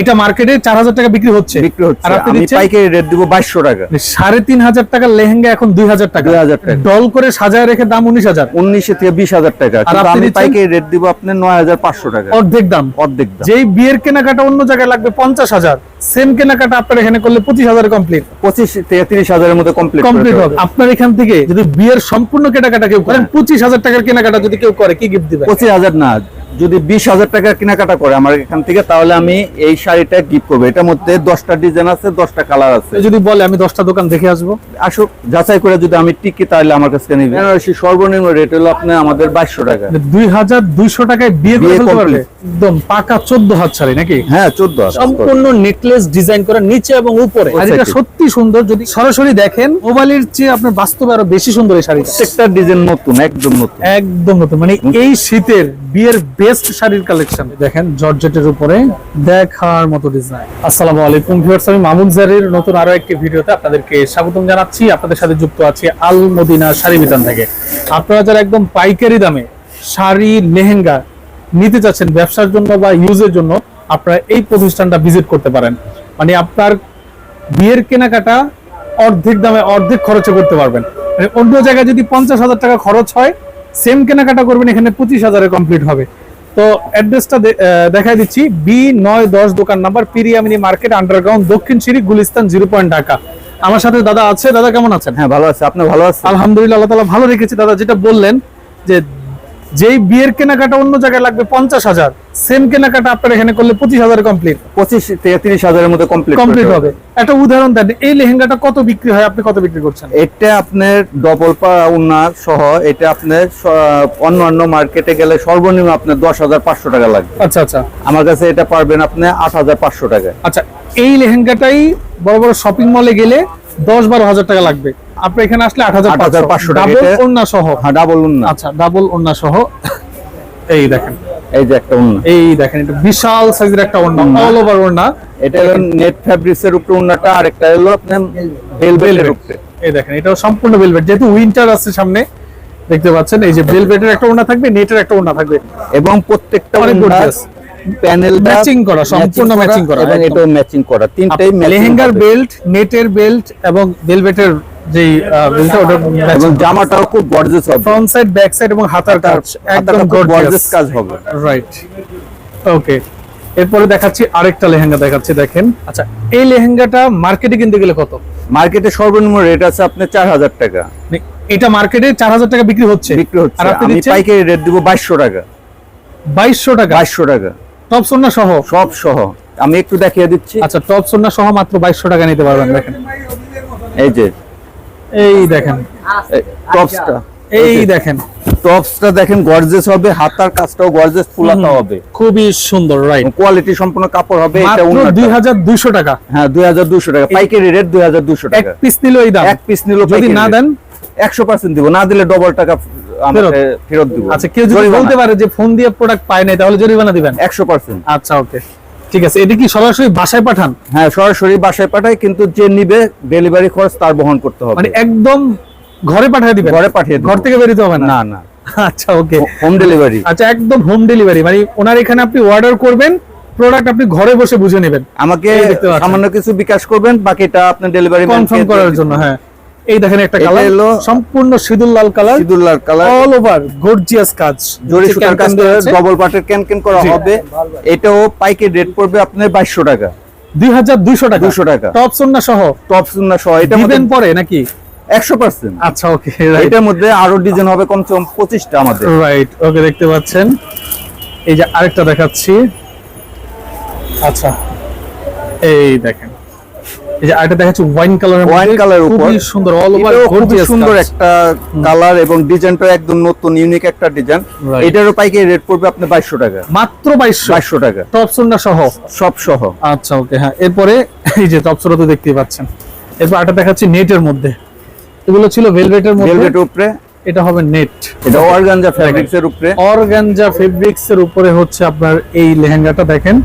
এটা মার্কেটে চার হাজার টাকা বিক্রি হচ্ছে। বিক্রি হচ্ছে। আমি পাইকারি রেট দিব বাইশশো টাকা। সাড়ে তিন হাজার টাকার লেহেঙ্গা এখন দুই হাজার টাকা। 2000 টাকা। ডল করে সাজায় রেখে দাম উনিশ হাজার। উনিশ থেকে বিশ হাজার টাকা। কিন্তু আপনি পাইকারি রেট দিব আপনার নয় হাজার পাঁচশো টাকা। অর্ধেক দাম। অর্ধেক দাম। যেই বিয়ের কেনাকাটা অন্য জায়গায় লাগবে পঞ্চাশ হাজার। সেম কেনাকাটা আপনার এখানে করলে পঁচিশ হাজার কমপ্লিট পঁচিশ থেকে তিরিশ হাজারের মধ্যে কমপ্লিট কমপ্লিট হবে। আপনার এখান থেকে যদি বিয়ের সম্পূর্ণ কেনাকাটা কেউ করেন পঁচিশ হাজার টাকার কেনাকাটা যদি কেউ করে কি গিফট দিবে পঁচিশ হাজার না। যদি বিশ হাজার টাকা কেনাকাটা করে আমার এখান থেকে তাহলে আমি এই শাড়িটা গিফট করব। এটার মধ্যে দশটা ডিজাইন আছে দশটা কালার আছে। যদি বলে আমি দশটা দোকান দেখে আসব। আসুক যাচাই করে যদি আমি টিকি তাহলে আমার কাছে নিবে। বেনারসি সর্বনিম্ন রেট হলো আপনার আমাদের বাইশশো টাকা। দুই হাজার দুইশো টাকায় বিয়ে করে বিয়ে ফেলতে একদম পাকা চোদ্দ হাত ছাড়ি নাকি? হ্যাঁ চোদ্দ সম্পূর্ণ নেকলেস ডিজাইন করা নিচে এবং উপরে। আর এটা সত্যি সুন্দর যদি সরাসরি দেখেন মোবাইলের চেয়ে আপনার বাস্তবে আরও বেশি সুন্দর এই শাড়ি প্রত্যেকটা ডিজাইন নতুন একদম নতুন। একদম নতুন। মানে এই শীতের বিয়ের বেস্ট শাড়ির কালেকশন দেখেন, জর্জেটের উপরে দেখার মতো ডিজাইন আসসালামু আলাইকুম ভিউয়ার্স আমি মামুন জারির নতুন আরও একটি ভিডিওতে আপনাদেরকে স্বাগতম জানাচ্ছি। আপনাদের সাথে যুক্ত আছি আল মদিনা শাড়ি বিতান থেকে। আপনারা যারা একদম পাইকারি দামে শাড়ি, লেহেঙ্গা নিতে চাচ্ছেন ব্যবসার জন্য বা ইউজের জন্য, আপনারা এই প্রতিষ্ঠানটা ভিজিট করতে পারেন। মানে আপনার বিয়ের কেনাকাটা অর্ধেক দামে অর্ধেক খরচে করতে পারবেন। মানে অন্য জায়গায় যদি পঞ্চাশ হাজার টাকা খরচ হয় সেম কেনাকাটা করবেন, এখানে পঁচিশ হাজারে কমপ্লিট হবে। তো অ্যাড্রেসটা দেখাই দিচ্ছি। বি নয় দশ দোকান নাম্বার পিরিয়ামিনি মার্কেট আন্ডারগ্রাউন্ড দক্ষিণ সিঁড়ি গুলিস্তান জিরো পয়েন্ট ঢাকা। আমার সাথে দাদা আছে। দাদা কেমন আছেন? হ্যাঁ ভালো আছে। আপনি ভালো আছেন? আলহামদুলিল্লাহ আল্লাহ তালা ভালো রেখেছি। দাদা যেটা বললেন যে যেই বিয়ের কেনাকাটা অন্য জায়গায় লাগবে পঞ্চাশ হাজার সেম কেনাকাটা আপনার এখানে করলে পঁচিশ হাজার কমপ্লিট পঁচিশ থেকে তিরিশ হাজারের মধ্যে কমপ্লিট কমপ্লিট হবে। একটা উদাহরণ দেন এই লেহেঙ্গাটা কত বিক্রি হয়? আপনি কত বিক্রি করছেন? এটা আপনার ডবল পা উন্নার সহ এটা আপনার অন্য অন্য মার্কেটে গেলে সর্বনিম্ন আপনার দশ হাজার পাঁচশো টাকা লাগবে। আচ্ছা আচ্ছা। আমার কাছে এটা পারবেন আপনি আট হাজার পাঁচশো টাকায়। আচ্ছা এই লেহেঙ্গাটাই বড় বড় শপিং মলে গেলে দশ বারো হাজার টাকা লাগবে। আপনি এখানে আসলে আট হাজার 8,500 টাকা। ডাবল ওন্না সহ। হ্যাঁ ডাবল আচ্ছা ডাবল ওন্না সহ। এই দেখেন। এই যে একটা এই দেখেন এটা বিশাল সাইজের একটা ওন্না অল ওভার ওন্না এটা হলো নেট ফ্যাব্রিক্স এর উপরে আর একটা হলো আপনার উপরে। এই দেখেন এটাও সম্পূর্ণ ভেলভেট যেহেতু উইন্টার আছে সামনে দেখতে পাচ্ছেন এই যে ভেলভেটের একটা ওন্না থাকবে নেটের একটা ওন্না থাকবে। এবং প্রত্যেকটা অনেক gorgeous। প্যানেল ম্যাচিং করা, সম্পূর্ণ ম্যাচিং করা, এবং এটাও ম্যাচিং করা। তিনটাই লেহেঙ্গার বেল্ট নেটের বেল্ট এবং ভেলভেটের যে জামাটাও খুব গর্জিয়াস হবে। ফ্রন্ট সাইড ব্যাক সাইড এবং হাতার কাজ একদম গর্জিয়াস গর্জিয়াস কাজ হবে। রাইট ওকে এরপরে দেখাচ্ছি আরেকটা লেহেঙ্গা দেখাচ্ছি দেখেন। আচ্ছা। এই লেহেঙ্গাটা মার্কেটে কিনতে গেলে কত? মার্কেটে সর্বনিম্ন রেট আছে আপনার চার হাজার টাকা। মানে এটা মার্কেটে চার হাজার টাকা বিক্রি হচ্ছে। বিক্রি হচ্ছে। আর আপনি আমি পাইকারি রেট দিব বাইশশো টাকা। বাইশশো টাকা? বাইশশো টাকা। টপ সোনা সহ? সব সহ। আমি একটু দেখিয়ে দিচ্ছি। আচ্ছা টপ সোনা সহ মাত্র বাইশশো টাকা নিতে পারবেন দেখেন। এই যে এই দেখেন। টপসটা এই দেখেন। টপসটা দেখেন গর্জেস হবে হাতার কাজটাও গর্জেস ফুলাতা হবে। খুবই সুন্দর রাইট কোয়ালিটি সম্পূর্ণ কাপড় হবে এটা মাত্র উন্নত দুই হাজার দুইশো টাকা। হ্যাঁ দুই হাজার দুশো টাকা। পাইকারি রেট দুই হাজার দুশো এক পিস নিল এই দাম। এক পিস নিলো যদি না দেন? একশো পার্সেন্ট দিব না দিলে ডবল টাকা আমাকে ফেরত। দিব। আচ্ছা কেউ যদি বলতে পারে যে ফোন দিয়ে প্রোডাক্ট পায় নাই তাহলে জরিমানা দিবেন? একশো পার্সেন্ট আচ্ছা ওকে ঠিক আছে এটা কি সরাসরি বাসায় পাঠান? হ্যাঁ সরাসরি বাসায় পাঠায় কিন্তু যে নিবে ডেলিভারি খরচ তার বহন করতে হবে। মানে একদম ঘরে পাঠিয়ে দিবেন? ঘরে পাঠিয়ে ঘর থেকে বেরোতে হবে না? না আচ্ছা ওকে হোম ডেলিভারি আচ্ছা একদম হোম ডেলিভারি মানে ওনার এখানে আপনি অর্ডার করবেন প্রোডাক্ট আপনি ঘরে বসে বুঝে নেবেন। আমাকে। সামান্য কিছু বিকাশ করবেন বাকিটা আপনি ডেলিভারি কনফার্ম করার জন্য হ্যাঁ। এই দেখেন একটা কালার হলো- সম্পূর্ণ সিদুল লাল কালার সিদুল্লার কালার অল ওভার গর্জিয়াস কাজ। জরি সুতার কাজ। ডবল পাটের ক্যান ক্যান করা হবে। এটাও পাইকারি রেট পড়বে আপনার বাইশশো টাকা। 2200 টাকা। 200 টাকা। টপ সোনা সহ? টপ সুন্না সহ এটা দিবেন পরে নাকি? একশো পার্সেন্ট আচ্ছা ওকে এটার মধ্যে আরও ডিজাইন হবে কমসে কম পঁচিশটা আমাদের। রাইট ওকে দেখতে পাচ্ছেন। এই যে আরেকটা দেখাচ্ছি। আচ্ছা এই দেখেন। এই যে আরেকটা দেখাচ্ছি ওয়াইন কালারের ওয়াইন কালার উপর খুবই সুন্দর অল ওভার গর্জিয়াস সুন্দর একটা কালার এবং ডিজাইনটা একদম নতুন ইউনিক একটা ডিজাইন এটারও পাইকারি রেট পড়বে আপনার বাইশশো টাকা। মাত্র 2200 বাইশশো টাকা। টপ সোনা সহ? সব সহ। আচ্ছা ওকে হ্যাঁ। এরপরে এই যে টপ সোনা তো দেখতেই পাচ্ছেন। এরপর আরেকটা দেখাচ্ছি নেটের মধ্যে। এগুলো ছিল ভেলভেটের মধ্যে। ভেলভেট উপরে। এটা হবে নেট এটা অর্গানজা ফ্যাব্রিক্স এর উপরে। অর্গানজা ফেব্রিক্স এর উপরে হচ্ছে আপনার এই লেহেঙ্গাটা দেখেন।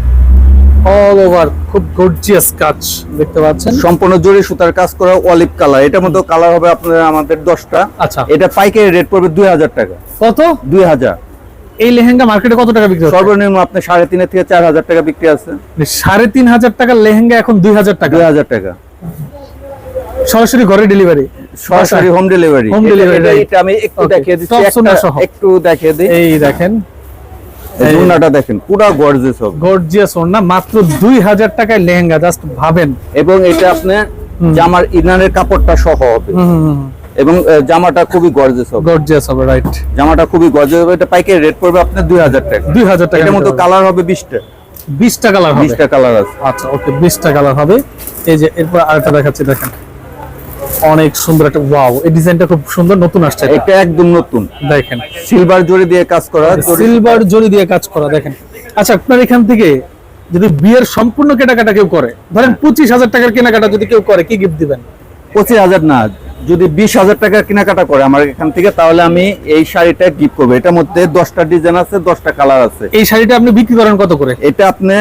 অল ওভার খুব গর্জিয়াস কাজ দেখতে পাচ্ছেন? সম্পূর্ণ জরি সুতার কাজ করা অলিভ কালার এটার মধ্যে কালার হবে আপনার আমাদের দশটা। আচ্ছা। এটা পাইকারি রেট পড়বে দুই হাজার টাকা। কত? দুই হাজার। এই লেহেঙ্গা মার্কেটে কত টাকা বিক্রি সর্বনিম্ন আপনার সাড়ে থেকে চার হাজার টাকা বিক্রি আছে। মানে সাড়ে তিন হাজার টাকার লেহেঙ্গা এখন দুই হাজার টাকা। দুই হাজার টাকা। সরাসরি ঘরে ডেলিভারি সরাসরি হোম ডেলিভারি delivery, right. এটা আমি একটু দেখিয়ে দিচ্ছি। একটু দেখিয়ে দিই। এই দেখেন। এই দেখেন পুরো গর্জেস হবে। গর্জিয়াস ওড়না মাত্র দুই হাজার টাকায় লেহেঙ্গা জাস্ট ভাবেন। এবং এটা আপনি জামার ইনারের কাপড়টা সহ হবে। এবং জামাটা খুবই গর্জেস হবে। গর্জিয়াস হবে রাইট জামাটা খুবই গর্জেস হবে। এটা পাইকারি রেট পড়বে আপনার দুই হাজার টাকা। দুই হাজার টাকা এটার মতো কালার হবে বিশটা। বিশটা কালার হবে। বিশটা কালার আছে। আচ্ছা ওকে বিশটা কালার হবে। এই যে এরপর আরেকটা দেখাচ্ছি দেখেন। অনেক সুন্দর একটা ওয়াও এই ডিজাইনটা খুব সুন্দর নতুন আসছে এটা। একদম নতুন। দেখেন। সিলভার জড়ি দিয়ে কাজ করা জড়ি- সিলভার জরি দিয়ে কাজ করা দেখেন। আচ্ছা আপনার এখান থেকে যদি বিয়ের সম্পূর্ণ কেনাকাটা কেউ করে ধরেন পঁচিশ হাজার টাকার কেনাকাটা যদি কেউ করে কি গিফট দিবেন? পঁচিশ হাজার না যদি বিশ হাজার টাকার কেনাকাটা করে আমার এখান থেকে তাহলে আমি এই শাড়িটা গিফট করব। এটার মধ্যে দশটা ডিজাইন আছে দশটা কালার আছে। এই শাড়িটা আপনি বিক্রি করেন কত করে? এটা আপনি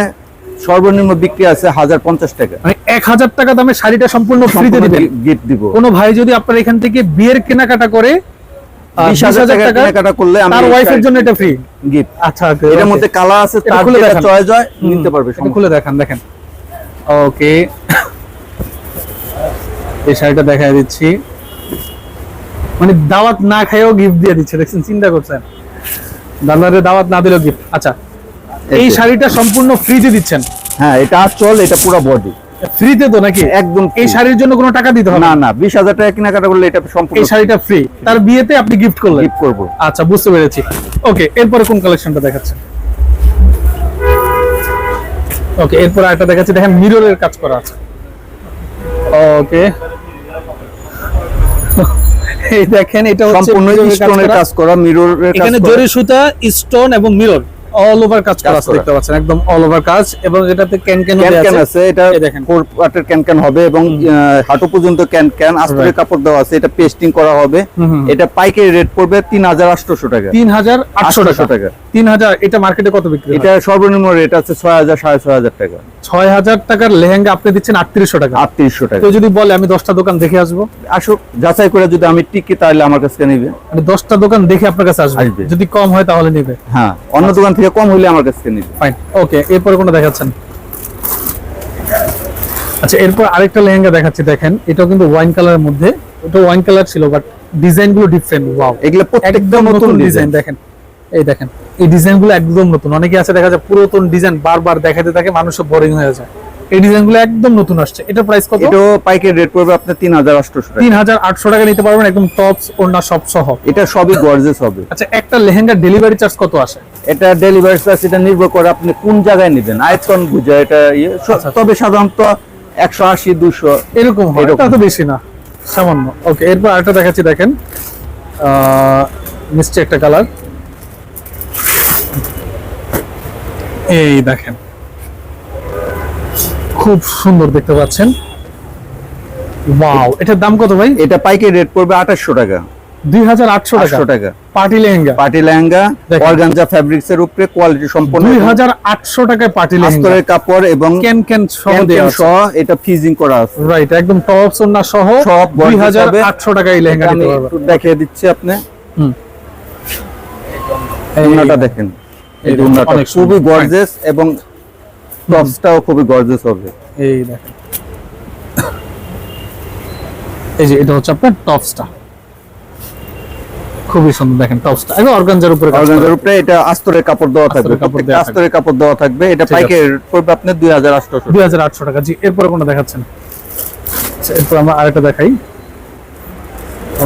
সর্বনিম্ন বিক্রি আছে হাজার পঞ্চাশ টাকা। মানে এক হাজার টাকা দামে শাড়িটা সম্পূর্ণ ফ্রিতে দিবেন। গিফট দিব। কোনো ভাই যদি আপনার এখান থেকে বিয়ের কেনাকাটা করে বিশ হাজার টাকা কেনাকাটা করলে আমি ওয়াইফের জন্য এটা ফ্রি গিফট আচ্ছা এটার মধ্যে কালার আছে তার খুলে চয়েস হয় নিতে পারবে খুলে দেখান দেখেন। ওকে এই শাড়িটা দিচ্ছি। মানে দাওয়াত না খাইও গিফট দিয়ে দিচ্ছে দেখছেন চিন্তা করছেন। দাদারে দাওয়াত না দিলেও গিফট আচ্ছা এই শাড়িটা সম্পূর্ণ ফ্রিতে দিচ্ছেন? হ্যাঁ এটা আঁচল এটা পুরো বডি ফ্রিতে তো নাকি? একদম এই শাড়ির জন্য কোনো টাকা দিতে হবে? না না বিশ হাজার টাকা কেনাকাটা করলে এটা সম্পূর্ণ এই শাড়িটা ফ্রি তার বিয়েতে আপনি গিফট করলেন? গিফট করব। আচ্ছা বুঝতে পেরেছি। ওকে এরপরে কোন কালেকশনটা দেখাচ্ছে ওকে এরপর একটা দেখাচ্ছি। দেখেন মিররের কাজ করা আছে। ওকে এই দেখেন এটা হচ্ছে সম্পূর্ণ স্টোনের। কাজ করা। মিররের কাজ এখানে জরি সুতা স্টোন এবং মিরর অল ওভার কাজ করা আছে দেখতে পাচ্ছেন একদম অল ওভার কাজ এবং এটাতে ক্যান ক্যান আছে। এটা দেখেন। ফোর পার্টের ক্যান ক্যান হবে এবং হাঁটু পর্যন্ত ক্যান ক্যান আস্তরের কাপড় দেওয়া আছে এটা পেস্টিং করা হবে। এটা পাইকারি রেট পড়বে তিন হাজার আটশোশো টাকা। তিন হাজার আটশো 800 টাকা। টাকা। তিন হাজার এটা মার্কেটে কত বিক্রি এটা সর্বনিম্ন রেট আছে ছয় হাজার সাড়ে ছয় হাজার টাকা। ছয় হাজার টাকার লেহেঙ্গা আপনি দিচ্ছেন আটত্রিশশো টাকা। আটত্রিশশো টাকা। কেউ যদি বলে আমি দশটা দোকান দেখে আসব। আসুক যাচাই করে যদি আমি টিকি তাহলে আমার কাছে নিবে। মানে দশটা দোকান দেখে আপনার কাছে আসবে। যদি কম হয় তাহলে নেবে। হ্যাঁ অন্য দোকান থেকে কম হইলে আমার কাছে নিবে। ফাইন ওকে এরপরে কোনটা দেখাচ্ছেন? আচ্ছা এরপর আরেকটা লেহেঙ্গা দেখাচ্ছি দেখেন। এটাও কিন্তু ওয়াইন কালারের মধ্যে। ওটা ওয়াইন কালার ছিল বাট ডিজাইনগুলো ডিফারেন্ট ওয়াও এগুলো প্রত্যেকটা একদম নতুন ডিজাইন দেখেন। এই দেখেন এই ডিজাইনগুলো একদম নতুন। অনেকে আছে দেখা যায় পুরাতন ডিজাইন বারবার দেখাতে থাকে মানুষও বোরিং হয়ে যায়। এই ডিজাইনগুলো একদম নতুন আসছে। এটা প্রাইস কত? এটাও পাইকারি রেট পড়বে আপনার তিন হাজার আটশোশো টাকা। তিন হাজার আটশো টাকা নিতে পারবেন একদম টপস ওড়না সব সহ। এটা সবই গর্জেস হবে। আচ্ছা একটা লেহেঙ্গা ডেলিভারি চার্জ কত আসে? এটা ডেলিভারি চার্জ এটা নির্ভর করে আপনি কোন জায়গায় নেবেন। আয়তন বুঝে এটা ইয়ে তবে সাধারণত একশো আশি দুশো এরকম হয় এটা তো বেশি না সামান্য। ওকে এরপর আরেকটা দেখাচ্ছি দেখেন। আহ, মিষ্টি একটা কালার এই দেখেন। খুব সুন্দর দেখতে পাচ্ছেন। ওয়াও এটার দাম কত ভাই? এটা পাইকারি রেট পড়বে টাকা। পার্টি লেহেঙ্গা। পার্টি লেহেঙ্গা দেখেন। অর্গানজা ফ্যাব্রিক্স এর উপরে কোয়ালিটি সম্পন্ন। দুই হাজার আটশো টাকায় পার্টি লেহেঙ্গা। আস্তরের কাপড় এবং ক্যান ক্যান সহ। সহ এটা ফিজিং করা আছে। রাইট একদম টপ সোনা সহ টাকায় লেহেঙ্গা নিতে পারবেন। একটু দেখিয়ে দিচ্ছি আপনি। হুম। দেখেন। এই। খুবই গর্জেস এবং টপসটাও খুবই গর্জেস হবে। এই দেখেন। এই যে এটা হচ্ছে আপনার টপসটা খুবই সুন্দর দেখেন টপসটা একদম অর্গানজার উপরে অর্গানজার উপরে এটা আস্তরের কাপড় দেওয়া থাকবে। আস্তরের কাপড় দেওয়া থাকবে। এটা পাইকারি পড়বে আপনি দুই হাজার আটশোশো 2800 টাকা। জি এরপরে কোনটা দেখাচ্ছেন? আচ্ছা, এরপর আমরা আরেকটা দেখাই।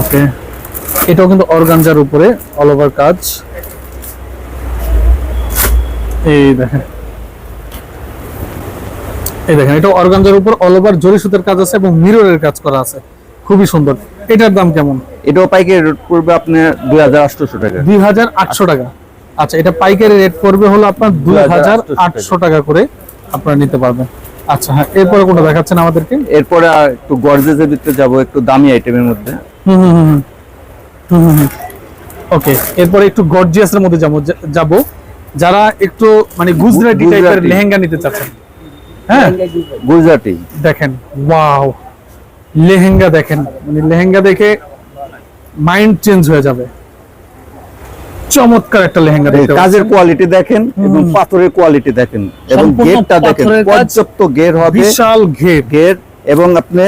ওকে। এটাও কিন্তু অর্গানজার উপরে অল ওভার কাজ। এই দেখেন। এই দেখেন এটা অর্গানজার উপর অল ওভার জরি সুতার কাজ আছে এবং মিররের কাজ করা আছে। খুবই সুন্দর। এটার দাম কেমন? এটাও পাইকারি রেট পড়বে আপনি দুই হাজার আটশোশো টাকা। দুই হাজার আটশো টাকা। আচ্ছা এটা পাইকারি রেট পড়বে হলো আপনার দুই হাজার আটশো টাকা করে আপনারা নিতে পারবেন। আচ্ছা হ্যাঁ এরপরে কোনটা দেখাচ্ছেন আমাদেরকে? এরপরে একটু গর্জেসের ভিতরে যাব একটু দামি আইটেমের মধ্যে। হুম হুম হুম ওকে এরপরে একটু গর্জিয়াসের মধ্যে যাব যাব। যারা একটু মানে গুজরাটি টাইপের লেহেঙ্গা নিতে চাচ্ছেন হ্যাঁ? গুজরাটি। দেখেন ওয়াও। লেহেঙ্গা দেখেন মানে লেহেঙ্গা দেখে মাইন্ড চেঞ্জ হয়ে যাবে। চমৎকার একটা লেহেঙ্গা দেখতে কাজের কোয়ালিটি দেখেন এবং পাথরের কোয়ালিটি দেখেন এবং গেটটা দেখেন। পর্যাপ্ত গের হবে। বিশাল ঘের গের এবং আপনি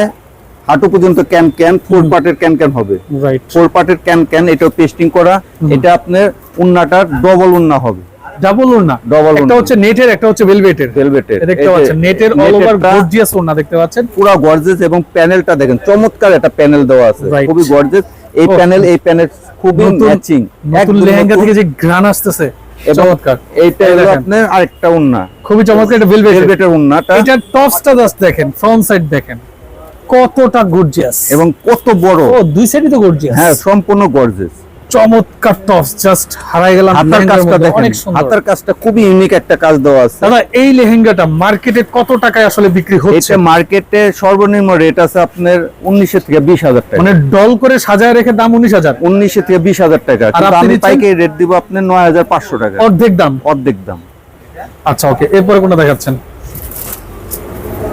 হাঁটু পর্যন্ত ক্যান ক্যান ফোর পার্টের ক্যান ক্যান হবে। রাইট ফোর পার্টের ক্যান ক্যান এটা পেস্টিং করা। এটা আপনার উন্নাটার ডবল উন্না হবে। ডাবল ওড়না। Double একটা হচ্ছে নেটের একটা হচ্ছে ভেলভেটের ভেলভেটের দেখতে পাচ্ছেন নেটের অল ওভার গর্জিয়াস ওড়না দেখতে পাচ্ছেন। পুরো গর্জেস এবং প্যানেলটা দেখেন চমৎকার একটা প্যানেল দেওয়া আছে। খুবই গর্জেস এই Oh. প্যানেল এই প্যানেল খুবই ম্যাচিং নতুন লেহেঙ্গা থেকে যে আসতেছে চমৎকার। এইটা হলো আপনার আরেকটা উন্না খুবই চমৎকার এটা ভেলভেটের ভেলভেটের উন্নাটা এটার টপসটা জাস্ট দেখেন ফ্রন্ট সাইড দেখেন। কতটা গর্জিয়াস এবং কত বড়। ও দুই সাইডই তো গর্জিয়াস হ্যাঁ সম্পূর্ণ গর্জেস চমৎকার টপস জাস্ট হারাই গেলাম হাতার কাজটা দেখেন হাতার কাজটা খুবই ইউনিক একটা কাজ দেওয়া আছে। দাদা এই লেহেঙ্গাটা মার্কেটে কত টাকায় আসলে বিক্রি হচ্ছে? এটা মার্কেটে সর্বনিম্ন রেট আছে আপনার থেকে বিশ হাজার টাকা। মানে ডল করে সাজায় রেখে দাম উনিশ হাজার। উনিশে থেকে বিশ হাজার টাকা। কিন্তু আপনি আমি? পাইকারি রেট দিব আপনার নয় হাজার পাঁচশো টাকা। অর্ধেক দাম? অর্ধেক দাম। আচ্ছা ওকে এরপরে কোনটা দেখাচ্ছেন?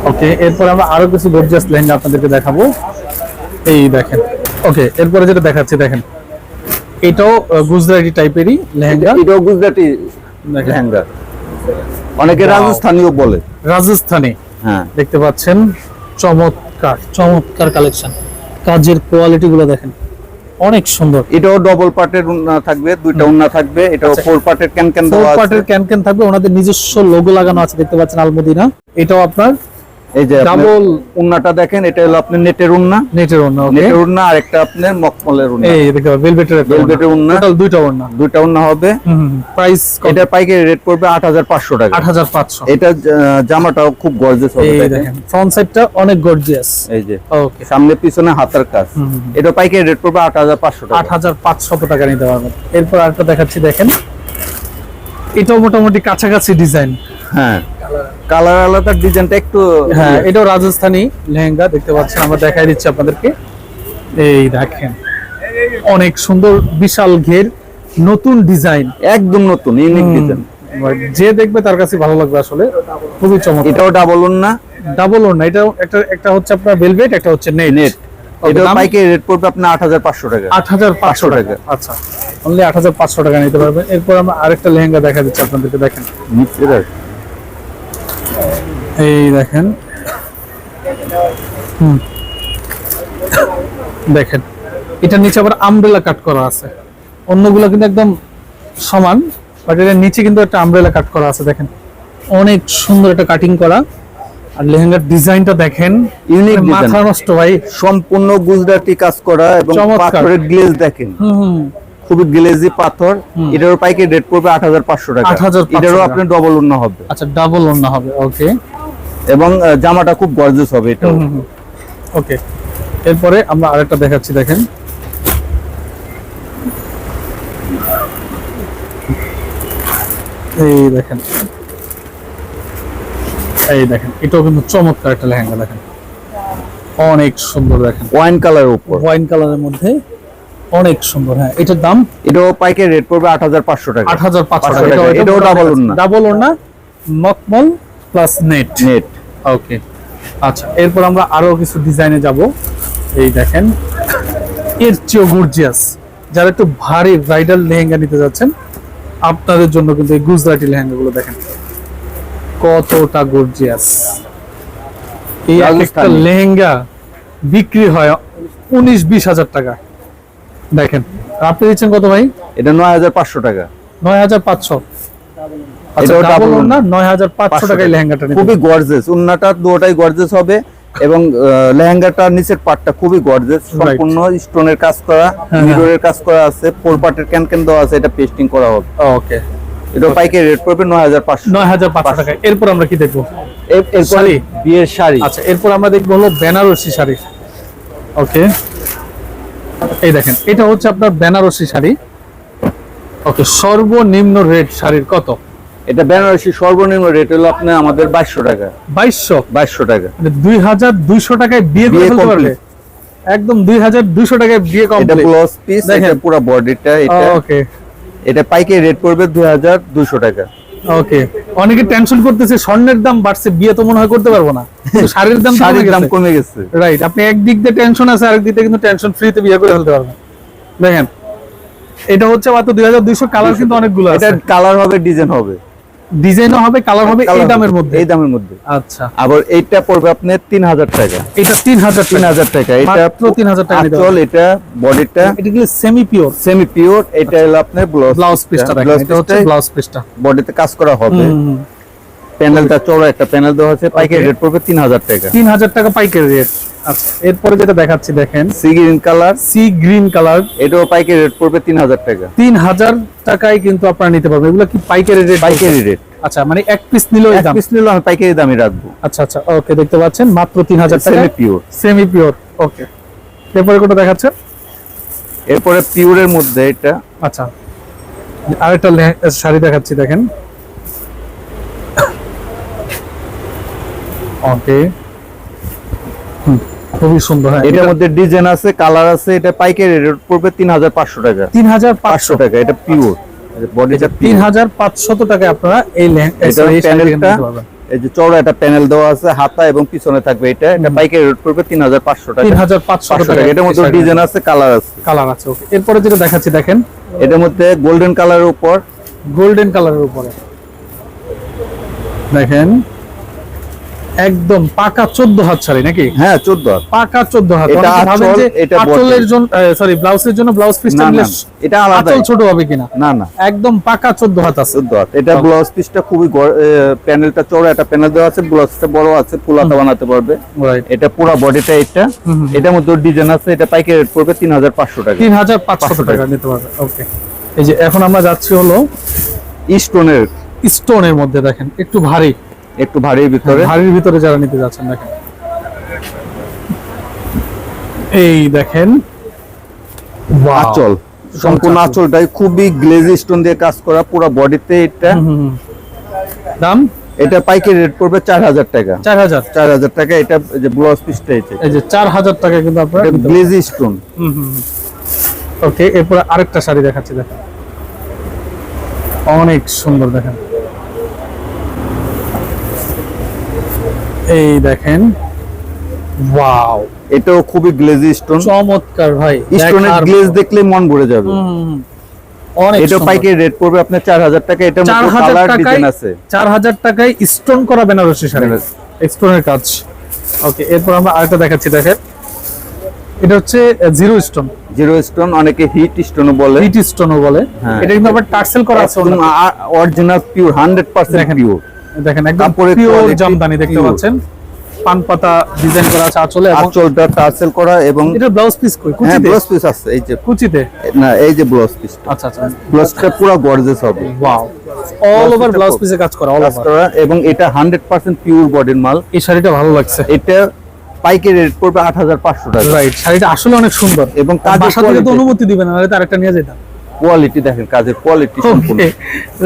ওকে এরপর আমরা আরও কিছু গর্জিয়াস লেহেঙ্গা আপনাদেরকে দেখাবো। এই দেখেন ওকে এরপরে যেটা দেখাচ্ছি দেখেন। এটাও গুজরাটি টাইপেরই লেহেঙ্গা। এটাও গুজরাটি লেহেঙ্গা। অনেকে. রাজস্থানীয় বলে। রাজস্থানে। হ্যাঁ। দেখতে পাচ্ছেন চমৎকার চমৎকার কালেকশন। কাজের কোয়ালিটি গুলো দেখেন অনেক সুন্দর। এটাও ডবল পার্টের উন্না থাকবে দুইটা উন্না থাকবে এটাও। ফোর পার্টের ক্যান ক্যান ফোর পার্টের ক্যান ক্যান থাকবে ওনাদের নিজস্ব লোগো লাগানো আছে দেখতে পাচ্ছেন আলমদিনা। এটাও আপনার এই যে ডাবল উন্নাটা দেখেন এটা হলো আপনার নেটের উন্না। নেটের ওকে নেটের উন্না আর একটা আপনার মকমলের উন্না। এই দেখতে ভেলভেটের এর ওড়না। টোটাল দুইটা ওড়না দুইটা উন্না হবে। প্রাইস এটার পাইকারি রেট পড়বে আট হাজার পাঁচশো টাকা। আট হাজার পাঁচশো। এটা জামাটাও খুব গর্জেস হবে এই দেখেন। ফ্রন্ট সাইডটা অনেক গর্জিয়াস এই যে। ওকে সামনে পিছনে হাতার কাজ। এটা পাইকারি রেট পড়বে আট হাজার পাঁচশো আট টাকা হাজার পাঁচশত টাকা নিতে পারবেন। এরপর আরেকটা দেখাচ্ছি দেখেন। এটাও মোটামুটি কাছাকাছি ডিজাইন হ্যাঁ। কালার আলাদা ডিজাইনটা একটু হ্যাঁ এটাও রাজস্থানি লেহেঙ্গা দেখতে পাচ্ছেন আমরা দেখাই দিচ্ছি আপনাদেরকে। এই দেখেন অনেক সুন্দর বিশাল ঘের নতুন ডিজাইন একদম নতুন ইউনিক ডিজাইন যে দেখবে তার কাছে ভালো লাগবে আসলে খুবই চমৎকার। এটাও ডাবল না ডাবল ওর না এটা একটা একটা হচ্ছে আপনার ভেলভেট একটা হচ্ছে নেট নেট দাম? পাইকারি রেট পড়বে আপনার আট হাজার পাঁচশো টাকা। আট হাজার পাঁচশো টাকা টাকা। আচ্ছা। অনলি আট হাজার পাঁচশো টাকা নিতে পারবেন এরপর আমরা আরেকটা লেহেঙ্গা দেখা দিচ্ছি আপনাদেরকে দেখেন। এই দেখেন। হুম। দেখেন এটার নিচে আবার আমব্রেলা কাট করা আছে। অন্যগুলো কিন্তু একদম সমান বাট এটার নিচে কিন্তু একটা আমব্রেলা কাট করা আছে দেখেন। অনেক সুন্দর একটা কাটিং করা। আর লেহেঙ্গার ডিজাইনটা দেখেন। মানে মাথা নষ্ট ভাই। সম্পূর্ণ গুজরাটি কাজ করা এবং। পাথরের গ্লেজ দেখেন। হুম হুম। খুবই গ্লেজি পাথর। এটারও পাইকারি রেট পড়বে আট হাজার পাঁচশো টাকা। এটারও। আপনার ডবল উন্ন হবে। আচ্ছা ডাবল ওড়না হবে ওকে এবং জামাটা খুব গর্জেস হবে এটাও। ওকে এরপরে আমরা আরেকটা দেখাচ্ছি দেখেন। এই দেখেন। এই দেখেন এটাও কিন্তু চমৎকার একটা লেহেঙ্গা দেখেন। অনেক সুন্দর দেখেন। ওয়াইন কালারের উপর। ওয়াইন কালারের মধ্যে অনেক সুন্দর হ্যাঁ। এটার দাম? এটাও পাইকারি রেট পড়বে আট হাজার পাঁচশো টাকা। আট হাজার পাঁচশো টাকা। এটাও ডাবল ওড়না। ডাবল ওড়না মকমল প্লাস নেট নেট ওকে আচ্ছা এরপর আমরা আরও কিছু ডিজাইনে যাব। এই দেখেন এর চেয়েও গর্জিয়াস যারা একটু ভারী ব্রাইডাল লেহেঙ্গা নিতে যাচ্ছেন আপনাদের জন্য কিন্তু এই গুজরাটি লেহেঙ্গা গুলো দেখেন। কতটা গর্জিয়াস এই এক একটা লেহেঙ্গা বিক্রি হয় উনিশ বিশ হাজার টাকা। দেখেন। আপনি দিচ্ছেন কত ভাই? এটা নয় হাজার পাঁচশো টাকা। নয় হাজার পাঁচশো। আচ্ছা এটাও ডাবল double না নয় হাজার পাঁচশো 500 টাকায় লেহেঙ্গাটা খুবই গর্জেস উন্নাটা দুটাই গর্জেস হবে এবং লেহেঙ্গাটার নিচের পার্টটা খুবই গর্জেস সম্পূর্ণ স্টোনের কাজ করা হ্যাঁ। মিররের কাজ করা আছে ফোর পার্টের ক্যান ক্যান দেওয়া আছে এটা পেস্টিং করা হবে। ওকে এটা পাইকারি রেট পড়বে টাকা এরপর আমরা কি দেখব? এরপরে শাড়ি? বিয়ের শাড়ি। আচ্ছা এরপর আমরা দেখব হলো বেনারসি শাড়ি। ওকে এই দেখেন এটা হচ্ছে আপনার বেনারসি শাড়ি। ওকে সর্বনিম্ন রেট শাড়ির কত? এটা বেনারসি সর্বনিম্ন রেট হলো আপনার আমাদের বাইশশো টাকা। বাইশশো? বাইশশো টাকা। মানে দুই হাজার দুইশো টাকায় বিয়ে করে বিয়ে ফেলতে একদম দুই হাজার দুইশো টাকায় বিয়ে এটা কমপ্লিট ব্লাউজ পিস এটা পুরো বডিটা এটা। ওকে। এটা পাইকারি রেট পড়বে দুই হাজার দুশো টাকা। ওকে। অনেকে টেনশন করতেছে স্বর্ণের দাম বাড়ছে বিয়ে তো মনে হয় করতে পারব না। শাড়ির দাম শাড়ির দাম কমে গেছে। রাইট আপনি একদিক দিয়ে টেনশন আছে আরেক দিক দিয়ে কিন্তু টেনশন ফ্রিতে বিয়ে করে ফেলতে পারবেন। দেখেন এটা হচ্ছে মাত্র দুই হাজার দুইশো কালার কিন্তু অনেকগুলো আছে। কালার হবে ডিজাইন হবে। ডিজাইনও হবে কালার হবে এই দামের মধ্যে? এই দামের মধ্যে। আচ্ছা। আবার এইটা পড়বে আপনার তিন হাজার টাকা। এটা তিন হাজার তিন হাজার টাকা। এটা মাত্র 3000 টাকা আঁচল এটা বডিটা এটা কি সেমি পিওর সেমি পিওর এটা হলো আপনার ব্লাউজ ব্লাউজ পিসটা দেখেন এটা হচ্ছে ব্লাউজ পিসটা বডিতে কাজ করা হবে। প্যানেলটা চড়া একটা প্যানেল দেওয়া আছে পাইকারি রেট পড়বে তিন হাজার টাকা। তিন হাজার টাকা পাইকারি রেট আচ্ছা এরপরে যেটা দেখাচ্ছি দেখেন। Sea green colour. Sea green colour. এটাও পাইকারি রেট পড়বে তিন হাজার টাকা। তিন হাজার টাকায় কিন্তু আপনারা নিতে পারবেন। এগুলো কি পাইকারি রেট পাইকারি রেট আচ্ছা মানে এক পিস নিলেও এক পিস নিলে আমি পাইকারি দামে রাখব। আচ্ছা আচ্ছা ওকে দেখতে পাচ্ছেন মাত্র তিন হাজার টাকা semi pure semi pure okay এরপরে কোনটা দেখাচ্ছে? এরপরে পিওরের মধ্যে এটা আচ্ছা আরেকটা শাড়ি দেখাচ্ছি দেখেন। ওকে খুবই সুন্দর হ্যাঁ। এটার মধ্যে ডিজাইন আছে কালার আছে এটা পাইকারি রেট পড়বে তিন হাজার পাঁচশো টাকা। তিন হাজার পাঁচশো পাঁচশো টাকা এটা পিওর বডিটা তিন হাজার পাঁচশত টাকায় আপনারা এই এটা এই প্যানেলটা এই যে চড়া একটা প্যানেল দেওয়া আছে হাতা এবং পিছনে থাকবে এটা। এটা পাইকারি রেট পড়বে তিন হাজার পাঁচশো টাকা। তিন হাজার পাঁচশো পাঁচশো টাকা টাকা। এটার মধ্যে ডিজাইন আছে কালার আছে। কালার আছে ওকে এরপরে যেটা দেখাচ্ছি দেখেন। এটার মধ্যে গোল্ডেন কালারের উপর। গোল্ডেন কালারের উপরে। দেখেন। একদম পাকা চোদ্দ হাত শাড়ি নাকি? হ্যাঁ চোদ্দ হাত। পাকা চোদ্দ হাত। এটা আঁচলের জন্য সরি ব্লাউজের জন্য ব্লাউজ পিসটা এটা আলাদা। আঁচল ছোট হবে কিনা? না না। একদম পাকা চোদ্দ হাত আছে। চোদ্দ হাত। এটা ব্লাউজ পিসটা খুবই প্যানেলটা চড়া একটা প্যানেল দেওয়া আছে ব্লাউজটা বড় আছে ফুলাতা বানাতে পারবে। এটা পুরো বডিটা এটা। এটার মধ্যে ডিজাইন আছে এটা পাইকারি রেট পড়বে তিন হাজার পাঁচশো টাকা। তিন হাজার পাঁচশো টাকা নিতে পারবে। ওকে এই যে এখন আমরা যাচ্ছি হলো স্টোনের স্টোনের মধ্যে দেখেন একটু ভারী। একটু ভারী ভিতরে। ভারীর ভিতরে যারা নিতে যাচ্ছেন দেখেন। এই দেখেন! আঁচল। সম্পূর্ণ আঁচল। আঁচলটাই খুবই গ্লেজি স্টোন দিয়ে কাজ করা পুরো বডিতে এটা। দাম? এটা পাইকারি রেট পড়বে চার হাজার টাকা। চার হাজার। চার হাজার টাকা এটা এই যে ব্লাউজ পিসটা এটা। এই যে চার হাজার টাকা কিন্তু আপনারা। Glazy stone. ওকে এরপরে আরেকটা শাড়ি দেখাচ্ছি দেখেন। অনেক সুন্দর দেখেন। এই দেখেন। ওয়াও। এটাও খুবই গ্লেজি স্টোন চমৎকার ভাই। স্টোনের গ্লেজ দেখলে মন ভরে যাবে। হুম, হুম, হুম। অনেক এটা পাইকারি রেট পড়বে আপনার চার হাজার টাকা। এটার মধ্যে কালার ডিজাইন আছে। চার হাজার টাকায় স্টোন করা বেনারসি শাড়ি। স্টোনের কাজ। ওকে এরপর আমরা আরেকটা দেখাচ্ছি দেখেন। এটা হচ্ছে জিরো স্টোন জিরো স্টোন অনেকে হিট স্টোন বলে। হিট স্টোনও বলে। হ্যাঁ। এটা কিন্তু আবার টার্সেল করা আছে অরিজিনাল পিওর হান্ড্রেড পার্সেন্ট দেখেন। পিওর দেখেন একদম পিওর জামদানি দেখতে পাচ্ছেন। পান পাতা ডিজাইন করা আছে আঁচলে এবং আঁচলটা টার্সেল করা এবং এটা ব্লাউজ পিস কই? হ্যাঁ কুচিতে ব্লাউজ পিস আছে এই যে কুচিতে? না এই যে ব্লাউজ পিস আচ্ছা আচ্ছা। ব্লাউজটা পুরো গর্জেস হবে। ওয়াও অল ওভার ব্লাউজ পিসে কাজ করা অল ওভার এবং এটা হান্ড্রেড পার্সেন্ট পিওর বডির মাল। এই শাড়িটা ভালো লাগছে। এটা পাইকারি রেট পড়বে আট হাজার পাঁচশো টাকা। রাইট শাড়িটা আসলে অনেক সুন্দর। এবং বাসা থেকে তো অনুমতি দিবেন না নাহলে তো আরেকটা নিয়ে যেতাম। কোয়ালিটি দেখেন কাজের কোয়ালিটি সম্পূর্ণ।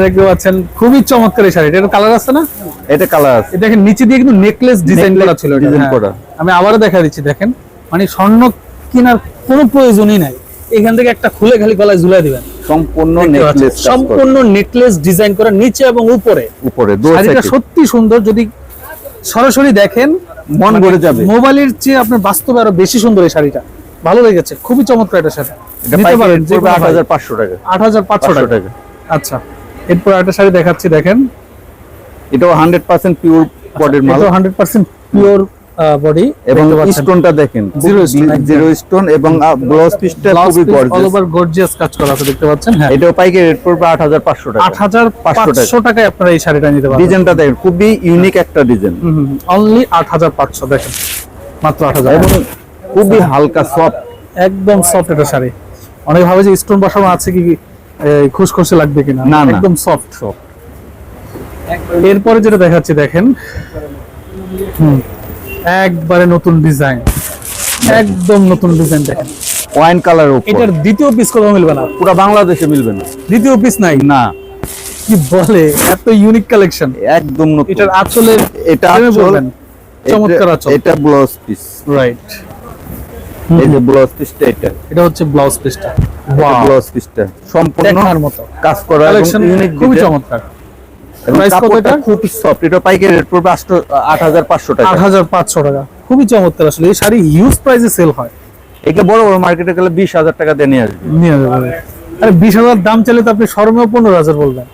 দেখতে পাচ্ছেন খুবই চমৎকার এই শাড়িটা। এটা কালার আছে না? এটা কালার আছে। দেখেন নিচে দিয়ে কিন্তু নেকলেস ডিজাইন করা ছিল design হ্যাঁ। করা। আমি আবারও দেখা দিচ্ছি দেখেন। মানে স্বর্ণ কেনার কোনো প্রয়োজনই নাই। এখান থেকে একটা খুলে খালি গলায় ঝুলাই দিবেন। সম্পূর্ণ নেকলেস সম্পূর্ণ নেকলেস ডিজাইন করা নিচে এবং উপরে। উপরে শাড়িটা সত্যি সুন্দর যদি সরাসরি দেখেন মন ভরে যাবে। মোবাইলের চেয়ে আপনার বাস্তবে আরও বেশি সুন্দর এই শাড়িটা। ভালো লেগেছে খুবই চমৎকার এটা শাড়ি। নিতে পারেন টাকা। আচ্ছা এরপর একটা শাড়ি দেখাচ্ছি দেখেন। এটাও পিওর বডির মাল। এটা হান্ড্রেড পার্সেন্ট পিওর বডি এবং স্টোনটা দেখেন জিরো স্টোন এবং ব্লাউজ পিসটা খুবই অল ওভার গর্জিয়াস কাজ করা আছে দেখতে পাচ্ছেন হ্যাঁ। এটাও পাইকারি রেট পড়বে টাকা। টাকায় আপনারা এই শাড়িটা নিতে পারবেন। ডিজাইনটা দেখেন খুবই ইউনিক একটা ডিজাইন অনলি আট হাজার পাঁচশো দেখেন। মাত্র আট হাজার। এবং খুবই হালকা সফট একদম সফট এটা শাড়ি। অনেক ভাবে যে স্টোন বসানো আছে কি খুশখুশি লাগবে কিনা? না। একদম সফট সফট এরপরে যেটা দেখাচ্ছি দেখেন। একবারে নতুন ডিজাইন একদম নতুন ডিজাইন দেখেন। ওয়াইন কালার এটার দ্বিতীয় পিস কোথাও মিলবে না? পুরো বাংলাদেশে মিলবে না। দ্বিতীয় পিস নাই? না। কি বলে? এত ইউনিক কালেকশন একদম নতুন। এটার আঁচলের এটা। চমৎকার এটা- আঁচল। এটা ব্লাউজ পিস রাইট এই যে ব্লাউজ পিসটা এটা। এটা হচ্ছে ব্লাউজ পিসটা। ওয়াও ব্লাউজ পিসটা। সম্পূর্ণ দেখার মতো। কাজ করা কালেকশন ইউনিক খুবই চমৎকার। Price কত এটা? খুব সফট এটা পাইকারি রেট পড়বে আট হাজার পাঁচশো টাকা। আট হাজার পাঁচশো টাকা। খুবই চমৎকার আসলে। এই শাড়ি হিউজ প্রাইসে সেল হয়। এটা বড় বড় মার্কেটে গেলে বিশ হাজার টাকা দিয়ে নিয়ে আসবে। নিয়ে যাবে আরে। বিশ হাজার দাম চাইলে তো আপনি পনেরো হাজার বলবেন।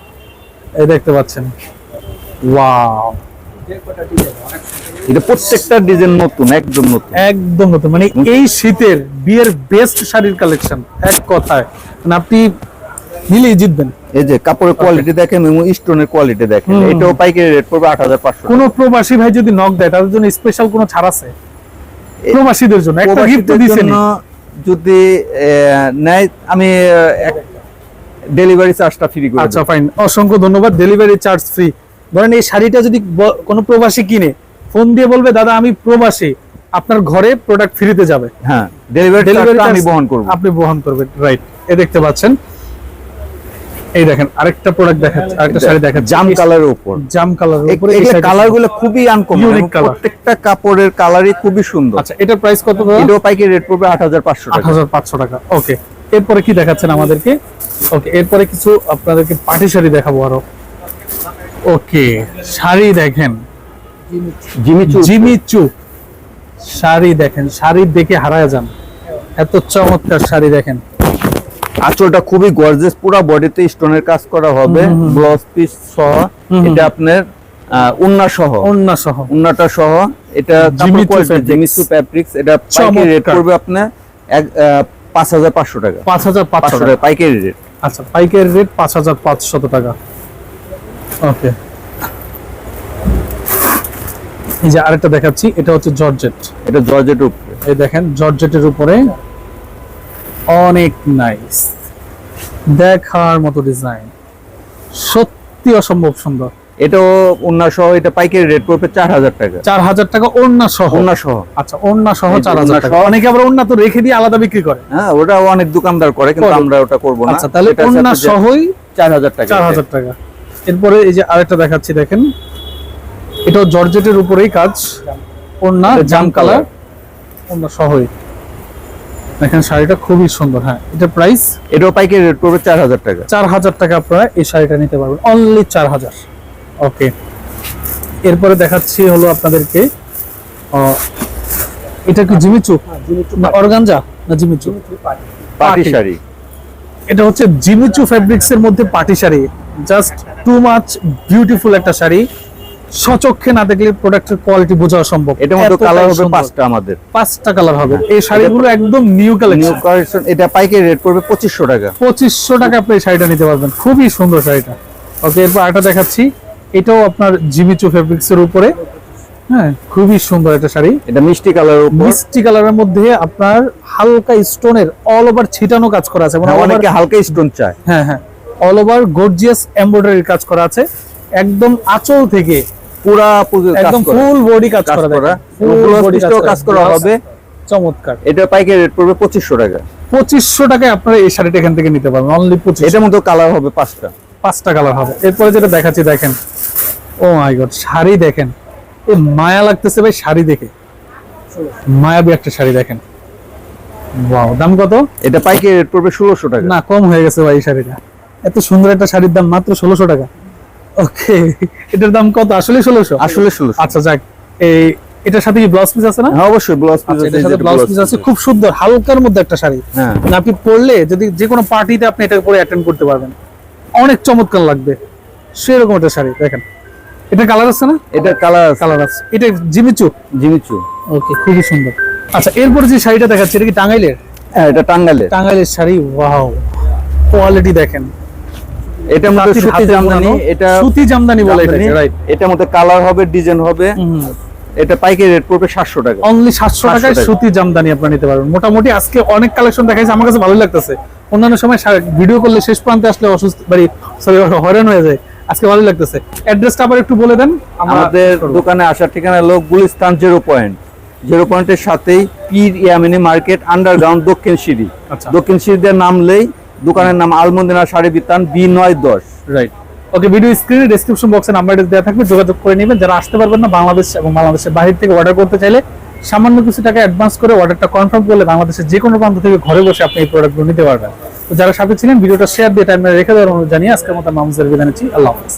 এই দেখতে পাচ্ছেন। ওয়াও এটা প্রত্যেকটা ডিজাইন নতুন একদম নতুন। একদম নতুন। মানে এই শীতের বিয়ের বেস্ট শাড়ির কালেকশন এক কথায়। মানে আপনি নিলেই জিতবেন। এই যে কাপড়ের কোয়ালিটি দেখেন এবং স্টোনের কোয়ালিটি দেখেন। এটাও পাইকারি রেট পড়বে আট হাজার পাঁচশো কোন প্রবাসী ভাই যদি নক দেয় তাদের জন্য স্পেশাল কোনো ছাড় আছে? প্রবাসীদের জন্য। একটা গিফট দিছেন যদি নেয় আমি ডেলিভারি চার্জটা ফ্রি করে আচ্ছা ফাইন অসংখ্য ধন্যবাদ। ডেলিভারি চার্জ ফ্রি ধরেন এই শাড়িটা যদি কোনো প্রবাসী কিনে ফোন দিয়ে বলবে দাদা আমি প্রবাসী। আপনার ঘরে প্রোডাক্ট ফ্রিতে যাবে। হ্যাঁ ডেলিভারি ডেলিভারি চার্জটা আমি বহন করব। আপনি বহন করবেন রাইট এ দেখতে পাচ্ছেন। এই দেখেন আরেকটা প্রোডাক্ট দেখাচ্ছে আরেকটা শাড়ি দেখাচ্ছে। জাম কালারের উপর। জাম কালারের উপরে এই এগুলো কালারগুলো খুবই আনকমন। প্রত্যেকটা কাপড়ের কালারই খুবই সুন্দর। আচ্ছা এটার প্রাইস কত এটাও পাইকারি রেট পড়বে আট হাজার পাঁচশো আট টাকা হাজার পাঁচশো টাকা ওকে এরপরে কি দেখাচ্ছেন আমাদেরকে? ওকে এরপরে কিছু আপনাদেরকে পাটি শাড়ি দেখাবো আরও। ওকে শাড়ি দেখেন। জিমি চু জিমি চু শাড়ি দেখেন শাড়ি দেখে হারায় যান। এত চমৎকার শাড়ি দেখেন। আঁচলটা খুবই গর্জেস পুরো বডিতে স্টোনের কাজ করা হবে। ব্লাউজ পিস সহ। এটা আপনার উন্না সহ। উন্নাটা সহ। এটা জিমিচু জিমিচু জিমিচু ফ্যাব্রিক্স এটা পাইকারি রেট। পড়বে আপনার এক পাঁচ হাজার পাঁচশো টাকা। পাঁচ হাজার পাঁচশো পাঁচশো টাকা টাকা। পাইকারি রেট আচ্ছা পাইকারি রেট পাঁচ হাজার পাঁচশত টাকা। ওকে। এই যে আরেকটা দেখাচ্ছি এটা হচ্ছে জর্জেট। এটা জর্জেটের উপরে। এই দেখেন জর্জেটের উপরে অনেক নাইস দেখার মতো ডিজাইন সত্যি অসম্ভব সুন্দর। এটাও উন্না সহ এটা পাইকারি রেট পড়বে চার হাজার টাকা। চার হাজার টাকা ওন্না সহ? উন্না সহ। আচ্ছা ওন্না সহ চার হাজার টাকা। অনেকে আবার ওন্না তো রেখে দিয়ে আলাদা বিক্রি করে। হ্যাঁ ওটা অনেক দোকানদার করে কিন্তু আমরা ওটা করব না। আচ্ছা তাহলে ওন্না সহই চার হাজার টাকা। চার হাজার টাকা। এরপরে এই যে আরেকটা দেখাচ্ছি দেখেন। এটাও জর্জেটের উপরেই কাজ। ওন্না জাম কালার ওন্না সহই। দেখেন শাড়িটা খুবই সুন্দর হ্যাঁ। এটা প্রাইস এটাও পাইকারি রেট পড়বে চার হাজার টাকা। চার হাজার টাকা আপনারা এই শাড়িটা নিতে পারবেন। অনলি চার হাজার। ওকে এরপরে দেখাচ্ছি হলো আপনাদেরকে এটা কি জিমিচু? না অর্গানজা? না জিমিচু? পাটি। শাড়ি। এটা হচ্ছে জিমিচু ফ্যাব্রিক্স এর মধ্যে পাটি sari. Just too much beautiful একটা শাড়ি। সচক্ষে না দেখলে প্রোডাক্টের কোয়ালিটি বোঝা অসম্ভব। এটার মধ্যে এতটাই কালার হবে পাঁচটা আমাদের। পাঁচটা কালার হবে। এই শাড়িগুলো একদম নিউ নিউ কালেকশন এটা পাইকারি রেট পড়বে পঁচিশশো টাকা। পঁচিশশো টাকা আপনি এই শাড়িটা নিতে পারবেন। খুবই সুন্দর শাড়িটা। ওকে এরপর আরেকটা দেখাচ্ছি। এটাও আপনার জিমিচু ফেব্রিক্স এর উপরে। হ্যাঁ খুবই সুন্দর একটা শাড়ি। এটা মিষ্টি কালারের উপর। মিষ্টি কালারের মধ্যে আপনার হালকা স্টোনের অল ওভার ছিটানো কাজ করা আছে। মানে হ্যাঁ, over- অনেকে হালকা স্টোন চায়। হ্যাঁ হ্যাঁ। অল ওভার গর্জিয়াস এমব্রয়ডারি কাজ করা আছে। একদম আঁচল থেকে পুরা একদম ফুল বডি কাজ কাজ করা করা। ফুল বডি কাজ করা। হবে। চমৎকার। এটা পাইকারি রেট পড়বে পঁচিশশো টাকা। টাকায় আপনারা এই শাড়িটা এখান থেকে নিতে পারবেন। অনলি পঁচিশ এটার মধ্যে কালার হবে পাঁচটা। পাঁচটা কালার হবে। এরপরে যেটা দেখাচ্ছি দেখেন। ও মাই গড শাড়ি দেখেন। এ মায়া লাগতেছে ভাই শাড়ি দেখে। মায়াবী একটা শাড়ি দেখেন। ওয়াও দাম কত? এটা পাইকারি রেট পড়বে ষোলোশো টাকা। না কম হয়ে গেছে ভাই এই শাড়িটা। এত সুন্দর একটা শাড়ির দাম মাত্র ষোলোশো টাকা। ওকে এটার দাম কত? আসলে ষোলোশো? আসলে ষোলোশো। আচ্ছা যাক। এই এটার সাথে কি ব্লাউজ পিস আছে না? হ্যাঁ অবশ্যই ব্লাউজ পিস আচ্ছা, এটার সাথে ব্লাউজ পিস আছে। খুব সুন্দর হালকার মধ্যে একটা শাড়ি। হ্যাঁ। মানে আপনি পরলে যদি যে কোনো পার্টিতে আপনি এটা পরে অ্যাটেন্ড করতে পারবেন। অনেক চমৎকার লাগবে। সেরকম একটা শাড়ি দেখেন। এটা কালার আছে না? এটা কালার কালার আছে। এটা জিমিচু? জিমিচু। ওকে খুবই সুন্দর। আচ্ছা এরপর যে শাড়িটা দেখাচ্ছি এটা কি টাঙ্গাইলের? হ্যাঁ এটা টাঙ্গালে টাঙ্গাইলের শাড়ি ওয়াও কোয়ালিটি দেখেন। এটার মধ্যে সুতি জামদানি এটা সুতি জামদানি বলে এটা রাইট এটার মধ্যে কালার হবে ডিজাইন হবে। এটা পাইকারি রেট পড়বে সাতশো টাকা। অনলি 700 টাকায় সুতি জামদানি আপনারা নিতে পারবেন। মোটামুটি আজকে অনেক কালেকশন দেখাইছে আমার কাছে ভালো লাগতেছে। অন্যান্য সময় ভিডিও করলে শেষ প্রান্তে আসলে অসুস্থ সরি হয়রান হয়ে যায়। আজকে ভালো লাগতেছে। অ্যাড্রেসটা আবার একটু বলে দেন আমাদের দোকানে আসার ঠিকানা হলো গুলিস্তান জিরো পয়েন্ট জিরো পয়েন্টের সাথেই পীর ইয়ামিনী মার্কেট আন্ডারগ্রাউন্ড দক্ষিণ সিঁড়ি। আচ্ছা। দক্ষিণ সিঁড়িতে নামলেই দোকানের নাম আলমন্দিনা শাড়ি বিতান বি নয় দশ। রাইট ওকে ভিডিও স্ক্রিনে ডিসক্রিপশন বক্সে নাম্বার দেওয়া থাকবে, যোগাযোগ করে নেবেন। যারা আসতে পারবেন না, বাংলাদেশ এবং বাংলাদেশের বাহির থেকে অর্ডার করতে চাইলে সামান্য কিছু টাকা অ্যাডভান্স করে অর্ডারটা কনফার্ম করলে বাংলাদেশের যে কোনো প্রান্ত থেকে ঘরে বসে আপনি এই প্রোডাক্টগুলো নিতে পারবেন। তো যারা সাথে ছিলেন ভিডিওটা শেয়ার দিয়ে টাইমে রেখে দেওয়ার অনুরোধ জানিয়ে আজকের মতো মামুজের বিদায় নিচ্ছি আল্লাহ হাফিজ।